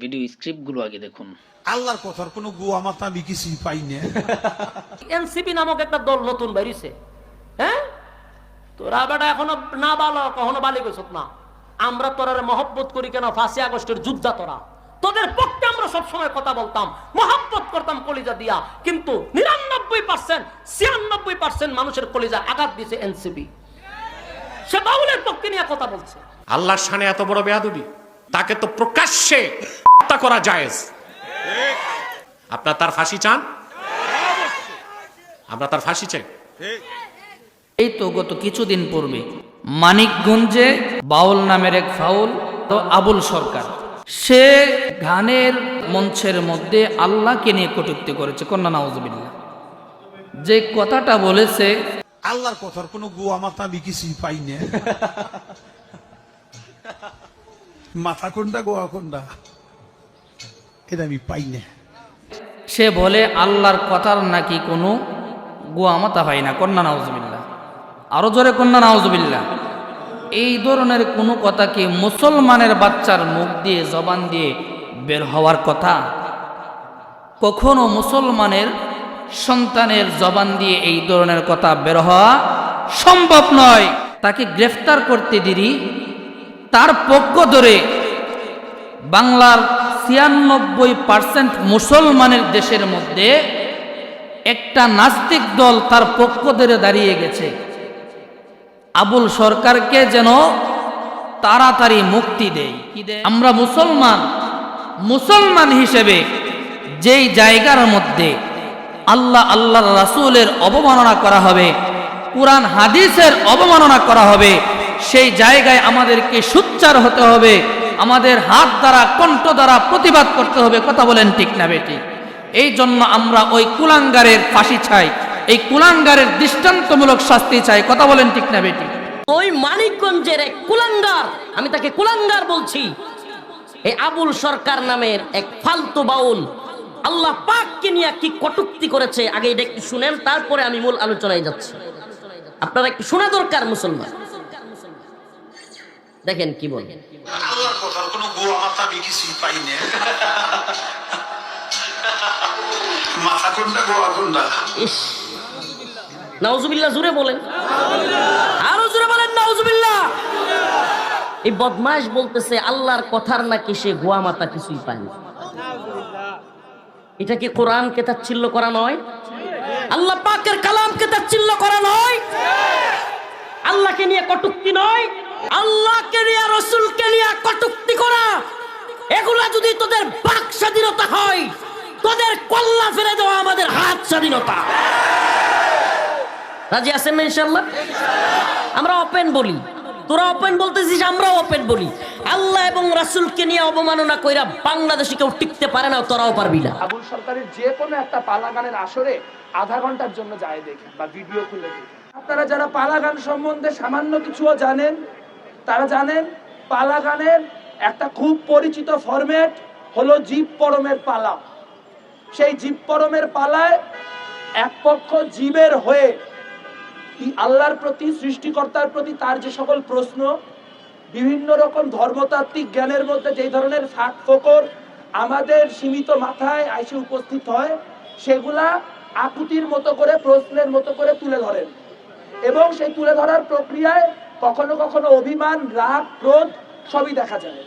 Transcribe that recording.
Video স্ক্রিপ্টগুলো আগে দেখুন। আল্লাহর কথার কোনো গুয়া মাথা আমি কিছুই পাই না এনসিপি নামক একটা দল নতুন বেরিয়েছে। হ্যাঁ? তোরা বেটা এখনও না বালো কখনো বালি গেছত না। আমরা তোরার মহব্বত করি কেন? ফাঁসি আগস্টের যুদ্ধা তোরা। তোদের পক্ষে আমরা সবসময় কথা বলতাম মহব্বত করতাম কলিজা দিয়া। কিন্তু নিরানব্বই পার্সেন্ট ছিয়ানব্বই পার্সেন্ট মানুষের কলিজা আঘাত দিছে এনসিপি। সে বাউলের পক্ষে নিয়ে কথা বলছে। আল্লাহর সানে এত বড় বেয়াদবি তাকে তো প্রকাশ্যে হত্যা করা জায়েজ। আপনার তার ফাঁসি চান? আমরা তার ফাঁসি চাই। এই তো গত কিছুদিন পূর্বে মানিকগঞ্জে বাউল নামের এক ফাউল তো আবুল সরকার। সে গানের মঞ্চের মধ্যে আল্লাহকে নিয়ে কটুক্তি করেছে। কন্যা নাউজবিল্লা যে কথাটা বলেছে আল্লাহর কথার কোনো গুয়া মাথা আমি কিছুই পাই না। মাথা কোনটা গোয়া কোনটা? এটা আমি পাই না। সে বলে, আল্লাহর কথার নাকি কোনো গোয়া মাথা হয় না। কন্যা নাউজবিল্লা আরও জোরে, কন্যা নাউজবিল্লা এই ধরনের কোনো কথা কি মুসলমানের বাচ্চার মুখ দিয়ে, জবান দিয়ে বের হওয়ার কথা? কখনো মুসলমানের সন্তানের জবান দিয়ে এই ধরনের কথা বের হওয়া সম্ভব নয়। তাকে গ্রেফতার করতে দেরি। তার পক্ষ ধরে বাংলার ছিয়ানব্বই পার্সেন্ট মুসলমানের দেশের মধ্যে একটা নাস্তিক দল তার পক্ষ ধরে দাঁড়িয়ে গেছে। আবুল সরকারকে যেন তাড়াতাড়ি মুক্তি দেয়? আমরা মুসলমান মুসলমান হিসেবে যেই জায়গার মধ্যে আল্লাহ আল্লাহর রাসূলের অবমাননা করা হবে কোরআন হাদিসের অবমাননা করা হবে সেই জায়গায় আমাদেরকে সুচ্চার হতে হবে আমাদের হাত দ্বারা, কণ্ঠ দ্বারা প্রতিবাদ করতে হবে, কথা বলেন ঠিক না বেটি। এই জন্য আমরা ওই কুলাঙ্গারের ফাঁসি চাই, এই কুলাঙ্গারের দৃষ্টান্তমূলক শাস্তি চাই, কথা বলেন ঠিক না বেটি। ওই মানিকগঞ্জের এক কুলাঙ্গার, আমি তাকে কুলাঙ্গার বলছি এই আবুল সরকার নামের এক ফালতু বাউল, আল্লাহ পাককে নিয়ে কি কটুক্তি করেছে, আগে এটা একটু শুনেন, তারপরে আমি মূল আলোচনায় যাচ্ছি। আপনারা একটু শোনা দরকার মুসলমান। দেখেন কি বলেন কথার কোনো গুয়া মাথা আমি কিছুই পাই না? মাথা কোনটা গোয়া কোনটা? নাউজুবিল্লাহ জুড়ে বলেন। আরও জুড়ে বলেন নাউজুবিল্লাহ এই বদমাশ বলতেছে আল্লাহর কথার নাকি সে গোয়া মাতা কিছুই পায়নি এটা কি কোরআনকে তাচ্ছিল্য করা নয়? আল্লাহ পাকের কালামকে তাচ্ছিল্য করা নয়? আল্লাহকে নিয়ে কটুক্তি নয়? আল্লাহকে নিয়ে করা এগুলা যদি তোদের বাক স্বাধীনতা হয়, তোদের কল্লা ফেলে দেওয়া আমাদের হাত স্বাধীনতা। রাজি আছেন না ইনশাল্লাহ আমরা ওপেন বলি। তোরা ওপেন বলতেছিস, আমরাও ওপেন বলি। আল্লাহ এবং রাসূলকে নিয়ে অবমাননা কইরা বাংলাদেশে কেউ টিকতে পারে না, তোরাও পারবি না। আবুল সরকারের যে কোনো একটা পালা গানের আসরে আধা ঘণ্টার জন্য যায় দেখি বা ভিডিও খুলে দেখি আপনারা যারা পালা গান সম্বন্ধে সামান্য কিছুও জানেন, তারা জানেন পালা গানের একটা খুব পরিচিত ফরম্যাট হলো জীব পরমের পালা। সেই জীব পরমের পালায় এক পক্ষ জীবের হয়ে আল্লাহর প্রতি, সৃষ্টিকর্তার প্রতি তার যে সকল প্রশ্ন, বিভিন্ন রকম ধর্মতাত্ত্বিক জ্ঞানের মধ্যে যেই ধরনের ফাঁক ফোকর আমাদের সীমিত মাথায় আইসে উপস্থিত হয়, সেগুলা আকুতির মতো করে, প্রশ্নের মতো করে তুলে ধরেন। এবং সেই তুলে ধরার প্রক্রিয়ায় কখনো কখনো অভিমান, রাগ, ক্রোধ সবই দেখা যায়।